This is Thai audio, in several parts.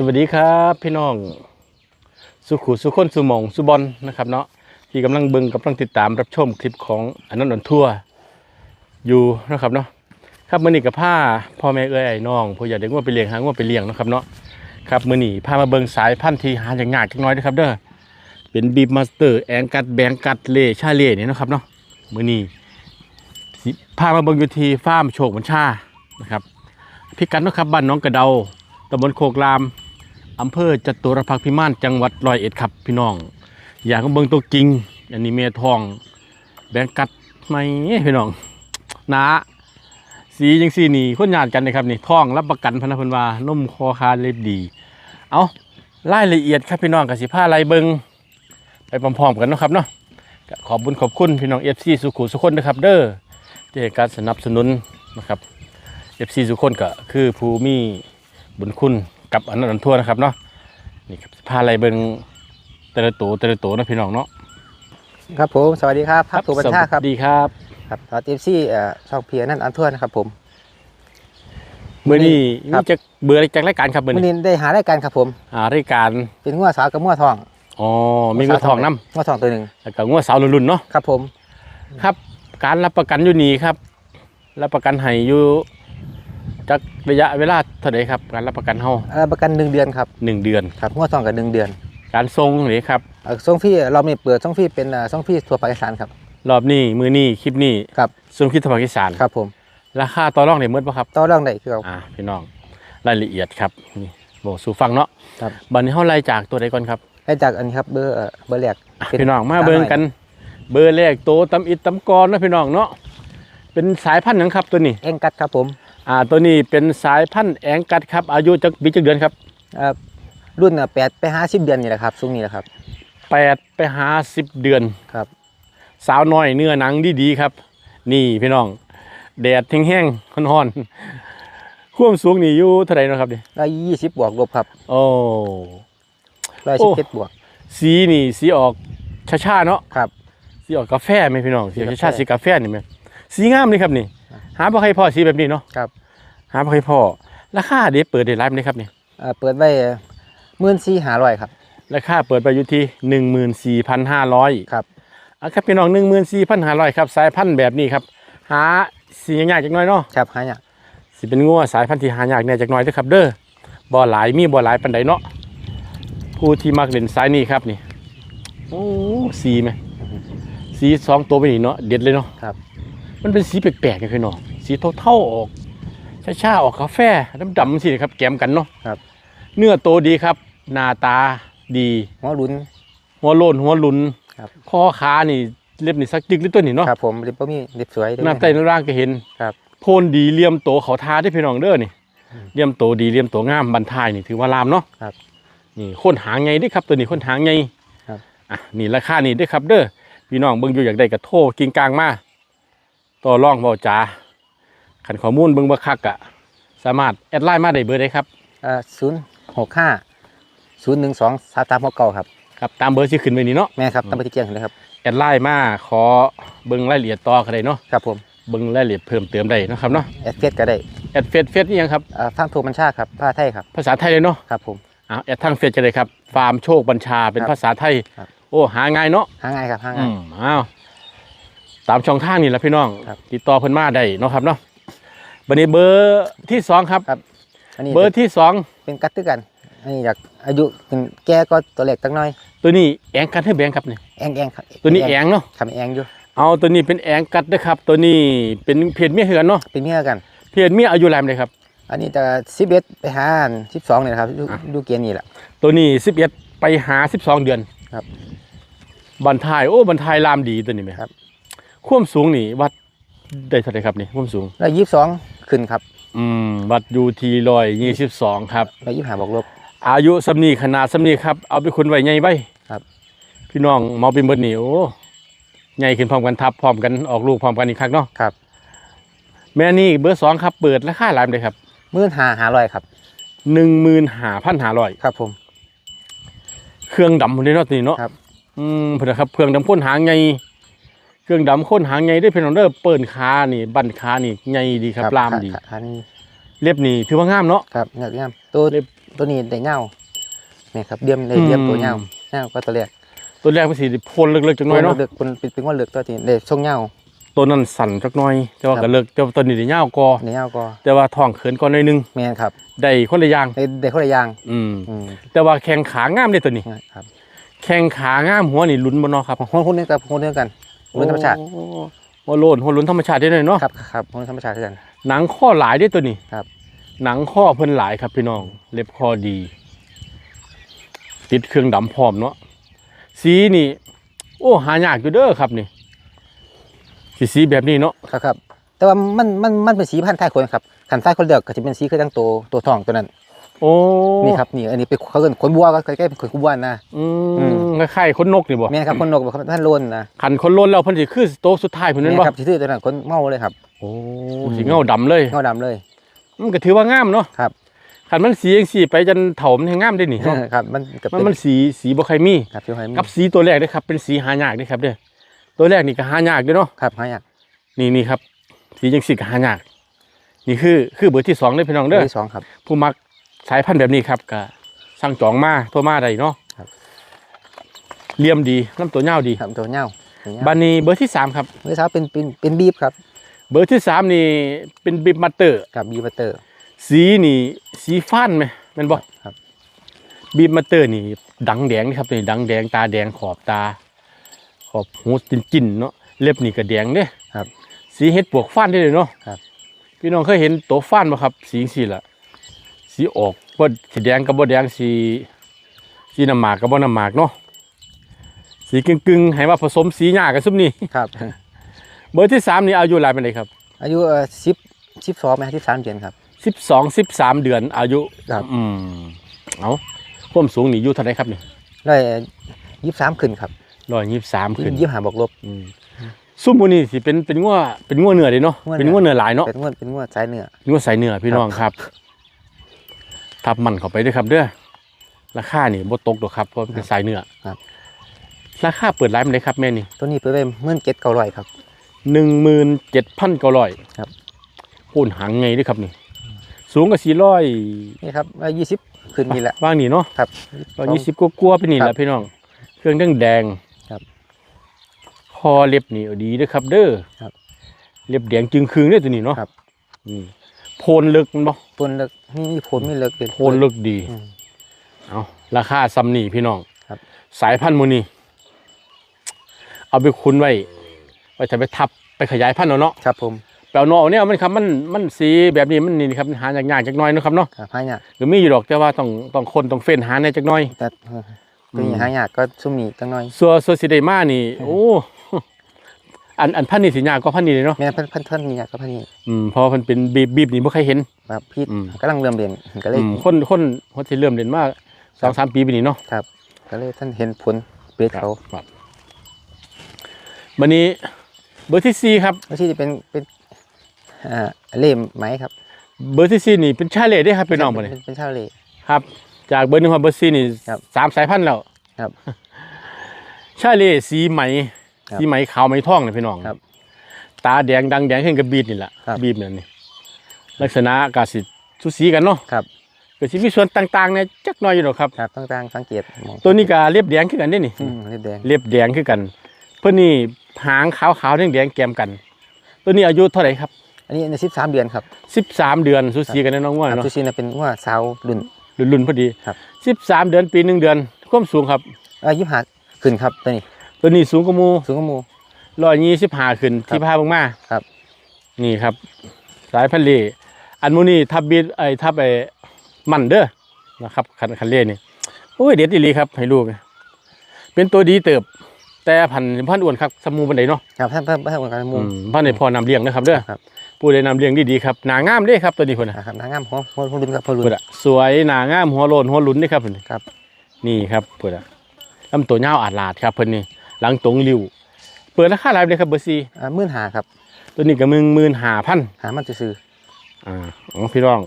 สวัสดีครับพี่น้อง สุขุสุคนสุมองสุบอลนะครับเนาะที่กำลังเบิงกำลังติดตามรับชมคลิปของอนันต์อนทั่วร์อยู่นะครับเนาะครับมื้อนี้กับผ้าพ่อแม่เอ้ยไอ้น้องผู้อยากได้งัวไปเลี้ยงหางัวไปเลี้ยงนะครับเนาะครับมื้อนี้พามาเบิงสายพันธุ์ทีหาอย่างยากจักหน้อยนะครับเด้อเป็นบีบมาสเตอร์แองกัดแบงกัดเล่ชาเล่เนี่ยนะครับเนาะมื้อนี้สิพามาเบิงอยู่ที่ฟาร์มโชคบัญชานะครับพิกัดนะครับบ้านน้องกระเดาตำบลโคกราม อำเภอจตุรพักษ์พิมานจังหวัดร้อยเอ็ดครับพี่น้อง อยากเบิ่งตัวจริงอันนี้เมทอง แบงกัดไหมพี่น้องนาสียังสีนี่คนญาติกันนะครับนี่ทองรับประกันพนักพนวานมคอคาเล็บดี เอารายละเอียดครับพี่น้องกับสิผ้าลายเบิงไปพร้อมๆกันนะครับเนาะขอบบุญขอบคุณพี่น้องเอฟซีสุขุสุขคนนะครับ เด้อที่ให้การสนับสนุนนะครับเอฟซีสุขคนก็คือผู้มีบุญคุณ กับอันนั้นอันทั่วนะครับเนาะนี่ครับผ้าลายเบิงแต่ละตัวแต่ละตัวนะพี่น้องเนาะครับผมสวัสดีครับภาคตัวบัญชาครับสวัสดีครับครับตอนทีมซี่เอ่อช่องเพียนั่นอันทั่วนะครับผมเมื่อนี้ครันี่บจะเบื่อจากรายการครับเมื่อวันนี้นี้ได้หารายการครับผมหารายการเป็นงัวสาวกับงัวทองอ๋อมีงัวทองน้งัวทองตัวหนึ่งำแล้วก็งัวสาวรุ่นๆเนาะครับผม ครับ การรับประกันอยู่นี่ครับ รับประกันให้อยู่ จากระยะเวลาเท่าไหร่ครับ การรับประกันเฮาเอ่อประกันหนึ่งเดือนครับหนึ่งเดือน ครับงัวทองกับหนึ่งเดือนการทรงนี่ครับเอ่อส่งฟรีเรามีเปิดส่งฟรีเป็นเอ่อส่งฟรีทั่วภาคอีสานครับรอบนี้มือนี้คลิปนี้ครับส่งคลิปทางภาคอีสานครับผมราคาต่อรองได้หมดป่ะครับต่อรองได้คือเอาอ่าพี่น้องรายละเอียดครับนี่บอกสู่ฟังเนาะครับ บัดนี้เฮาไล่จากตัวใดก่อนครับ ได้จากอันนี้ครับเบอร์เอ่อเบอร์แรกอะเป็นพี่น้องมาตามเบิ่งหน่อยกัน เบอร์แรกโตตำอิดตำกรนะพี่น้องเนาะเป็นสายพันธุ์หยังครับตัวนี้ เอ็งกัดครับผม อ่าตัวนี้เป็นสายพันธุ์แองกัดครับ อายุจักปีจักเดือนครับเอ่อรุ่นแปดไปห้าสิบเดือนนี่แหละครับซุ้งนี้แหละครับแปดไปหาสิบเดือน ครับ สาวน้อยเนื้อหนังดีๆครับ นี่พี่น้อง แดดแห้งๆฮ้อนๆความสูงนี่อยู่เท่าไหร่เนาะครับนี่ร้อยยี่สิบบวกลบครับโอ้ ร้อยโอ้ สิบเจ็ดบวกสีนี่สีออกชาๆเนาะ ครับ สีออกกาแฟไหมพี่น้องสีออกสีกาแฟชาๆสีกาแฟนี่ไหมสีงามเลยครับนี่ หาบ่ใครพอสีแบบนี้เนาะครับหาบ่ใครพอราคาเดี๋ยวเปิดได้ไลฟ์ไหมครับนี่เอ่อเปิดไว้หมื่นสี่หาร้อยครับราคาเปิดไปอยู่ที่หนึ่งหมื่นสี่พันห้าร้อยครับอะครับพี่น้องหนึ่งหมื่นสี่พันห้าร้อยครับสายพันธุ์แบบนี้ครับ หาสียากจักหน้อยเนาะครับหาเนี่ยสิเป็นงัวสายพันธุ์ที่หายากแน่จักหน้อยเด้อครับ เด้อบ่หลายมีบ่หลายปันใดเนาะผู้ที่มักเล่นสายนี้ครับนี่โอ้สีไหมสีสองตัวไปนี่เนาะเด็ดเลยเนาะครับ มันเป็นสีแปลกๆกันพี่น้อง สีเท่าๆออกชาๆออกกาแฟดำๆสิครับแกมกันเนาะครับ เนื้อโตดีครับ หน้าตาดีหัวหลุน หัวโลนหัวหลุนครับ ข้อขานี่เล็บนี่สักจึกหรือตัวนี่เนาะครับผมริบบ่มีริบสวยด้วย น้ำใต้น้ำล่างก็เห็นครับโพนดีเหลี่ยมโตเขาทาได้พี่น้องเด้อนี่เหลี่ยมโตดีเหลี่ยมโตงามบันทายนี่ถือว่าลามเนาะครับนี่คนหางไงเด้อครับตัวนี้คนหางไงครับ อะนี่ราคานี่เด้อครับเด้อพี่น้องเบิ่งอยู่อยากได้กระโทรกิงกลางมาต่อรองเบาจ๋า ขันข้อมูลเบิ่งบ่คักอะสามารถแอดไลน์มาได้เบอร์ได้ครับเอ่อศูนย์หกห้าศูนย์หนึ่งสองสามสามหกเก้าครับครับตามเบอร์ที่ขึ้นไว้นี่เนาะแม่ครับตามปฏิเกียงเลยครับแอดไลน์มาขอเบิ่งรายละเอียดต่อก็ได้เนาะครับผมเบิ่งรายละเอียดเพิ่มเติมได้เนาะครับเนาะแอดเฟสก็ได้แอดเฟซเฟซนี่ยังครับเอ่อฟาร์มโทบัญชาครับผ้าไทยครับภาษาไทยเลยเนาะครับผมอ่าแอดทางเฟซจะเลยครับฟาร์มโชคบัญชาเป็นครับภาษาไทยครับโอ้หาง่ายเนาะหาง่ายครับหาอืง่ายมอ้าวตามช่องทางนี่แหละพี่น้องครับติดต่อเพิ่นมาได้เนาะครับเนาะ บันนี้เบอร์ที่สองครับ ครับ อันนี้เบอร์ที่สองเป็นกัดตึกกัน อันนี้อยากอายุเป็นแก่ก็ตัวเล็กตั้งน้อยตัวนี้แองกัดให้แบงครับนี่แองแองครับตัวนี้แองเนาะทำแองอยู่ เอาตัวนี้เป็นแองกัดนะครับ ตัวนี้เป็นเพจเมียเหือนเนาะเป็นเมียกัน เพจเมียอายุแรมเลยครับ อันนี้จะสิบเอ็ดไปหาสิบสองเนี่ยนะครับดูอะดูเกียร์นี่แหละตัวนี้สิบเอ็ดไปหาสิบสองเดือนครับบันทายโอ้บันทายลามดีตัวนี้ไหมครับความสูงนี่วัด ได้เท่าไหร่ครับนี่ความสูงแล้วยี่สิบสองขึ้นครับ อืมวัดอยู่ที่ร้อยยี่สิบสองครับแล้วยี่สิบห้าบอกลบ อายุสำนีขนาดสำนีครับ เอาไปคุณไว้ใหญ่ไว้ครับ พี่น้องเมาเป็นเบิดนี่โอ้ใหญ่ขึ้นพร้อมกันทับพร้อมกันออกลูกพร้อมกันอีกครั้งเนาะครับ แม่นี่เบอร์สองครับเปิดราคาหลายเลยครับมื่นหาหาร้อยครับหนึ่งหมื่นห้าพันห้าร้อยครับ ผม เครื่องดำคนนี้เนาะตัวนี้เนาะครับ อืมเพื่อนครับเครื่องดำข้นหางใหญ่ เครื่องดำข้นหางใหญ่ได้อพี่น้องเด้อเปิดขานี่ บั้นขานี่ใหญ่ดีครับลามดีอันนี้เล็บนี่ถือว่างามเนาะครับงามงามตัวเล็บตัวนี้ได้เงาเนี่ยครับเดียมได้เดียมอืมตัวเงาเงาก็ตัวแรกตัวแรกมันสิโพนเล็กๆจังน้อยเนาะเลือกคนเป็นเป็นว่าเลือกตัวที่ได้ทรงเงาตัวนั้นสั่นจักหน้อยแต่ว่าครับก็เลิกแต่ว่าตัวนี้ได้ยาวกว่าในเงาก็แต่ว่าท้องเขินก่อนหน่อยนึงแมนครับได้คนละอย่างได้ได้คนละอย่างอืมอืมแต่ว่าแข้งขางามเด้ตัวนี้ครับแข้งขางามหัวนี่ลุ้นบ่เนาะครับคนคนนี้กับคนเดียวกัน คนธรรมชาติโอ้หัวโลนหัวลุ้นธรรมชาติได้หน่อยเนาะครับครับคนธรรมชาติคือกันหนังข้อหลายได้ตัวนี้ครับ หนังข้อเพิ่นหลายครับพี่น้อง เล็บข้อดี ติดเครื่องดำพร้อมเนาะสีนี่ โอ้หายากอยู่เด้อครับนี่สีสีแบบนี้เนาะครับครับแต่ว่ามันมันมันเป็นสีพันธุ์ไทยคนครับขันไทยคนเลือกก็จะเป็นสีคือตั้งตัวตัวทองตัวนั้น โอ้นี่ครับนี่อันนี้เป็นเขาเรียกขนบัวก็ใกล้ๆเป็นขนบัวนะอือืมคล้ายๆคนนกนี่บ่แม่นครับคนนกบอกท่านโลนนะขันคนล้นแล้วเพิ่นสิคือโตวสุดท้ายเพิ่นแม่นั่นนบ่ครับที่ซื้อตัวนั้นคนเมาเลยครับโอ้สีเงาดำเลยเงาดำเลยมันก็ถือว่างามเนาะครับขันมันสีจังสีไปจนเถามันให้งามได้นี่เนาะครับมันกับมันมันสีสีบ่ใครมีครับพี่ไฮมีกับสีตัวแรกเด้อครับ เป็นสีหายากเด้อครับเด้อตัวแรกนี่ก็หายากเด้อเนาะครับหายากนี่นี่ครับ สีจังสีก็หายาก นี่คือคือเบอร์ที่สองเลยพี่น้องเด้อที่สองครับ ผู้มัก สายพันธุ์แบบนี้ครับก็สั่งจองมาโทรมาได้เนาะครับ เลี่ยมดีน้ำตัวเน่าวดีครับตัวเงาตัวเงาบันนี้เบอร์ที่สามครับเมื่อเช้าเป็นเป็นเป็นบีบครับ เบอร์ที่สามนี่เป็นบิบมัตเตอร์กับบีบัตเตอร์ สีนี่สีฟ้านไหมแมันบ่ครับ บีบมัตเตอร์นี่ ดังแดงนี่ครับนี่ดังแดงตาแดงขอบตา ขอบหูจินจินๆเนาะเล็บนี่ก็แดงเด้ครับ สีเห็ดปวกฟ้านได้เลยเนาะครับ พี่น้องเคยเห็นตัวฟ้านบ่ครับ สีสีละ สีออกบ่สีแดงกับบ่แดงสีสีน้ำหมากกับบ่น้ำหมากเนาะสีกึ่งๆให้ว่าผสมสีหญ้ากันซุมนี่ครับ เบอร์ที่สามนี่อายุหลายปานใดครับ อายุสิบสิบสองไหมสิบสามเดือนครับสิบสองสิบสามเดือนอายุครับอืมเอาความสูงนี่อยู่เท่าไหรครับนี่ได้ยี่สิบสามขึ้นครับร้อยยี่สิบสามขึ้นยี่สิบห้าบวกลบ อืมซุ่มโมนี่สิเป็นเป็นงัวเป็นงัวเนื้อเด้เนาะงัวเนื้อ เป็นงัวเนื้อหลายเนาะเป็นงวดเป็นงวดสายเนื้องัวใส่เนื้อพี่น้องครับ ทับมันเข้าไปด้วยครับเด้อราคานี่บ่ตกดอกครับเพราะมันเป็นสายเนื้อครับ ราคาเปิดร้านมันเลยครับแม่นี่ตัวนี้เปิดไปหมื่นเจ็ดเก้าร้อยครับหนึ่งหมื่นเจ็ดพันเก้าร้อยครับพูนหางไงด้วยครับนี่ สูงกับสี่ร้อยนี่ครับยี่สิบขึ้นนี่แหละว่างนี่เนาะครับร้อยยี่สิบกลัวาๆไปนี่คแหรัละบพี่น้อง เครื่องเรื่องแดงครับคอเล็บนี่เอาดีเด้อครับ เด้อครับเล็บแดงจึงคืงเด้อตัวนี้เนาะครับอืม โพนลึกมันบ่พนเลิกมีมีพนไม่เลิกเด็ดโพนลึกดีอืมเอาราคาซ้ำนี่พี่น้องครับ สายพันธุ์หมูนี่เอาไปคุ้นไว้ไว้จะไปทับไปขยายพันธุ์เอาเนาะครับผมแปลวนอกเนี่ยมันครับมันมันสีแบบนี้มันนี่ครับหายากๆจักหน่อยเนาะครับเนาะครับหายากหรือมีอยู่ดอกแต่ว่าต้องต้องคนต้องเฟ้นหาในจักหน่อยแต่เออตัวนี้หายากก็ซุ่มนี่จังหน่อยส่วนส่วนสีไดมานี่โอ้ อันอันพันธุ์นี่สิยากก็พันธุ์นี่เลยเนาะแม่นเพิ่นเพิ่นเพิ่นนี่ยากก็พันนี่อืมเพอมันเป็นบีบบีบนี่บ่เคยเห็น ครับพี่อืมกำลังเริ่มเรียนก็เลยอืมคนคนคนที่เริ่มเล่นมาสองสามปีไปนี่เนาะครับ ก็เลยท่านเห็นผลเปรียบเขาครับวันนี้เบอร์ที่สี่ครับ ไม่ใช่จะเป็นเป็นอ่าเล่มไหมครับเบอร์ที่สี่นี่เป็นชาเล่ได้ครับพี่น้องบ่เป็นี่เป็นชาวเล ครับ จากเบอร์หนึ่งมาเบอร์สี่นี่ครับสามสายพันธุ์แล้วครับ ชาเล่สีไหม ครับสีไหมขาวไหมทองเนี่ยพี่น้องครับ ตาแดงดังแดงขึ้นกับบีดนี่แหละครับ บีบเนี่ยนี่ลักษณะกาสิสุสีกันเนาะครับก็สิมีส่วนต่างๆเนี่ยจักหน่อยอยู่หรอกครับ ครับต่างๆสังเกตมองตัวนี้ก็เรียบแดงคือกันได้นี่ อืมเล็บแดงเรียบแดงคือกัน เพื่อนนี่หางขาวขาวแดงแดงๆแกมกัน ตัวนี้อายุเท่าไหร่ครับอันนี้ในสิบสามเดือนครับสิบสามเดือนสุสีกันแน่น้องว่าครับเนาะซูชินะเป็นว่าสาวรุ่น รุ่นๆพอดีครับ สิบสามเดือนปีหนึ่งเดือนความสูงครับเอ่อยี่ห้าขึ้นครับตัวนี้ ตัวนี้สูงกว่าหมูสูงกว่าหมู ร้อยยี่สิบห้าขึ้นครับที่พาบงมาครับ นี่ครับ สายพันธุ์เลอันมูนี่ทับบีดไอ้ทับไอ้มันเด้อนะครับคันคันเล่นี่โอ้ยเด็ดอีหลีครับให้ลูกเป็นตัวดีเติบ แต่พันธุ์พันธุ์อ้วนครับสมูบันไดเนาะครับท่านท่านท่านการหมูอืมพันธุ์ในพอนำเลี้ยงนะครับเด้อครับผู้ใดนำเลี้ยงดีๆครับหนางามเด้ครับตัวนี้คนน่ะ นะครับนางงามหัวหัวหัวรุ่นครับหัวรุ่นพุ่นอะสวยหนางามหัวโลนหัวหลุนนี่ครับพุ่นนี่ครับ นี่ครับพุ่นอะลำตัวยาวอาดลาดครับเพิ่นนี่ หลังตรงริ้วเปิดราคาหลายเลยครับเบอร์ซีอ่ามื่นหาครับ ตัวนี้ก็มึงหมื่นห้าพันหามันซื้ออ่าของพี่น้อง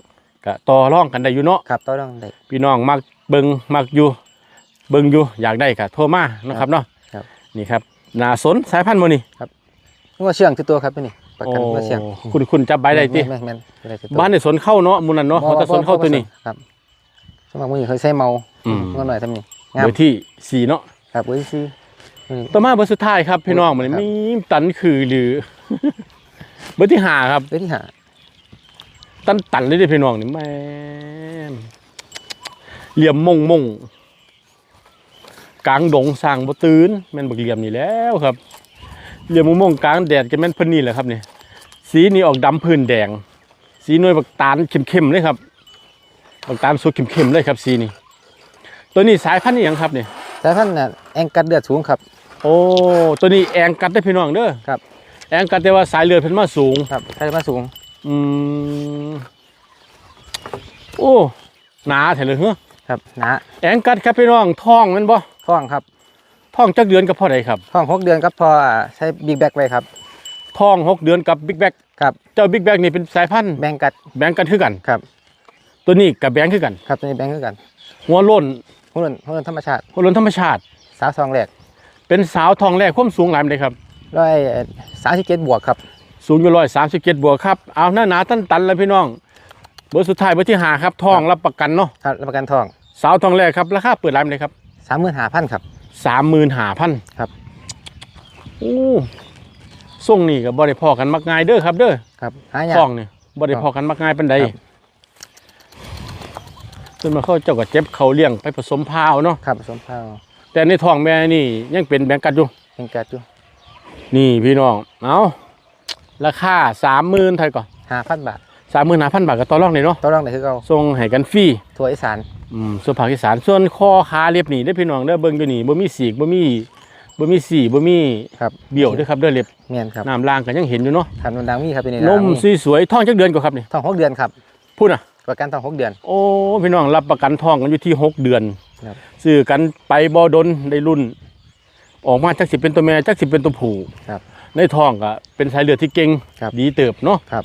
ก็ต่อรองกันได้อยู่เนาะๆครับต่อรองได้พี่น้องมักเบิงมักอยู่ เบิงอยู่อยากได้ก็โทรมาเนาะครับเนาะครับนี่ครับนาสนสายพันธุ์โมนี่ว่าเชื่องคือตัวครับตัวนี้ประกันว่าเชื่องคุณคุณจับใบได้ติแม่นแม่นแม่นได้คือตัวบ้านในสนเข้าเนาะหมูนันเนาะเขาจะสนเข้าตัวนี้ครับสมัครมือเขาใส่เมาอืมก็หน่อยทำนี่งามเบอร์ที่สี่เนาะครับเบอร์ที่สี่อืม ต่อมาเบอร์สุดท้ายครับพี่น้องมันครับมีตันคือหรือ เบอร์ที่ห้าครับเบอร์ที่ห้าตันตันเลยเด้อพี่น้องนี่แม่นเหลี่ยมมงมงกลางดงสร้างบ่ตื่นแม่นบักเหลี่ยมนี่แล้วครับ เหลี่ยมมงมงกลางแดดก็แม่นเพิ่นนี่แหละครับนี่สีนี่ออกดำพื้นแดง สีหน่วยบักตาลเข้มๆเลยครับบักตาลสดเข้มๆเลยครับสีนี่ตัวนี้สายพันธุ์อีหยังครับนี่แต่ท่านน่ะแองกัดเลือดสูงครับ โอ้ตัวนี้แองกัดได้อพี่น้องเด้อครับ แองกัดแต่ว่าสายเลือดเพิ่นมาสูง ครับใช้มาสูง อืมโอ้หนาแท้เลยเหรอครับหนาแองกัดครับพี่น้องท้องแมันบ่ท้องครับท้องจักเดือนกับพ่อใดครับท้องหกเดือนครับพอใช้บิ๊กแบกไว้ครับท้องหกเดือนกับบิ๊กแบกครับเจ้าบิ๊กแบกนี่เป็นสายพันธุ์แบงกัดแบงกันคือกันครับ ตัวนี้กับแบงคือกัน ครับตัวนี้แบงคือกัน หัวโล้นหุ่นหุ่นธรรมชาติหัวโล้นธรรมชาติสาวซองแรก เป็นสาวทองแรกความสูงหลายปานใดครับร้อยสามสิบเจ็ดบวกครับ สูงอยู่ร้อยสามสิบเจ็ดบวกครับ เอาหน้าหนาตันตันๆเลยพี่น้อง เบอร์สุดท้ายเบอร์ที่หาครับทองรับประกันเนาะ ครับรับประกันทอง สาวทองแรกครับราคาเปิดร้านเลยครับสามหมื่นห้าพันครับสามหมื่นห้าพันครับ โอ้ส่งนี่กับบริพอกันมักง่ายเด้อครับ เด้อ ครับหายากทองนี่บริพอกันมักง่ายเป็นใดครับจนมาเข้าเจ้าก็เจ็บเขาเลี้ยงไปผสมพาวเนาะ ครับผสมข้าว แต่ในท้องแม่นี่ยังเป็นแบงกัดอยู่แบงกัดอยู่นี่พี่น้องเอาราคาสามหมื่นไทยก่อนห้าพันบาทสามหมื่นห้าพันบาทกับต่อรองเลยเนาะตัวรองไหนคือเก่าส่งให้กันฟรีทัวอีสานอืมส่วนภาคอีสานส่วนคอขาเรียบหนีได้อพี่น้องเด้อเบิ่งอยู่นี่บ่มีสีกบ่มีบ่มีสีบ่มีครับเบี้ยวเด้อครับเด้อเล็บเมียนครับน้ำล่างก็ยังเห็นอยู่เนาะขันวันดังมีครับเป็นนมสวยๆท้องจักเดือนกว่าครับนี่ท้องหกเดือนครับพูดน่ะประกันท้องหกเดือน โอ้พี่น้องรับประกันท้องกันอยู่ที่หกเดือนครับ ซื้อกันไปบ่ดนได้รุ่น ออกมาจักสิเป็นตัวแม่จักสิเป็นตัวผู้ครับในท้องก็เป็นสายเลือดที่เก่งครับดีเติบเนาะครับ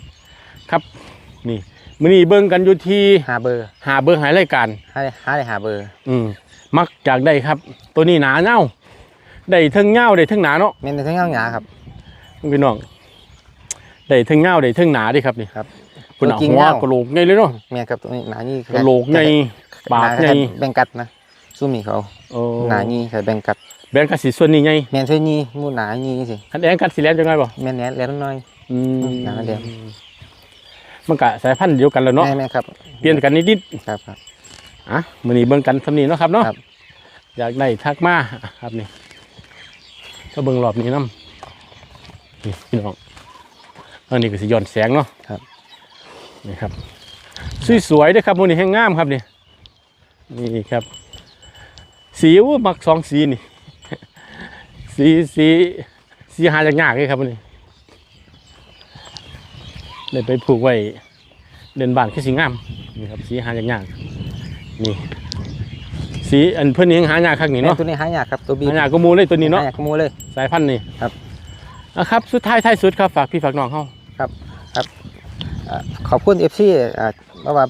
ครับนี่มื้อนี้เบิ่งกันอยู่ที่หาเบอร์ หาเบอร์หายรายการหาได้หาได้หาเบอร์ อืมมักจากได้ครับ ตัวนี้หนาเน่าได้เทั้งเง่าได้เทั้งหนาเนาะเมียนในทั้งเงาหยาครับพี่น้องได้เทั้งเง่าได้เทั้งหนาดิครับนี่ครับคุณเอาตัวจริงหัวเง่ากระโหลกไงเลยเนาะเมียนครับตัวนี้หนานี่กระโหลกไงปากไงแบงกัดนะ ซูมีเขาโอ้หนานี่ใส่แบงกัดแบงกัดสีส่วนนี้ไงเมียนใส่นี่มูหนานี่สิคันแองกัดสีแลนจังไงบ่เมียนแหนแล้วน้อย อืมหนาเดียวมันกะสายพันธุ์เดียวกันแล้วเนาะแม่แม่ครับ เปลี่ยนกันนิดครับครับๆอะมื้อนี้เบิ่งกันสำนีเนาะครับเนาะครับอยากได้ทักมาครับนี่ก็เบิ่งรอบนี้นํนี่พี่น้องอันนี้ก็สิย้อนแสงเนาะครับ นี่ครับสวยๆเด้วยครับมื้อนี้แห้งงามครับนี่นี่ครับ สีอู้มักสองสีนี่ สีสีสีหาจากยากเลยครับมื้อนี้ได้ไปผูกไว้เดินบ้านคือสีงามนี่ครับสีหาจากยากนี่สีอันเพื่อนนี้ยังหายากคักนี่แม่เนาะตัวนี้หายากครับตัวบีหายากก็มูเลยตัวนี้เนาะหายากขโมยเลยสายพันธุ์นี่ครับนะครับสุดท้ายท้ายสุดครับฝากพี่ฝากน้องเข้าอ่าขอบคุณเอฟซีอ่าเพราะว่า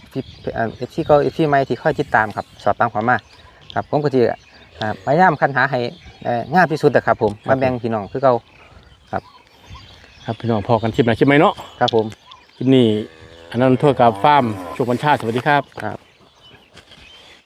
เอฟซีก็เอฟซีใหม่ที่คอยติดตามครับสอบตามความมา ครับผมก็จะอ่าพยายามคันหาให้เอ่องามที่สุดนะครับ ผมมาแบ่งพี่น้องคือเก่าครับพี่น้องพอกันคลิปไหนคลิปไหมเนาะครับผมคลิปนี้อันนั้นทั่วกับฟาร์มโชคบัญชาสวัสดีครับครับ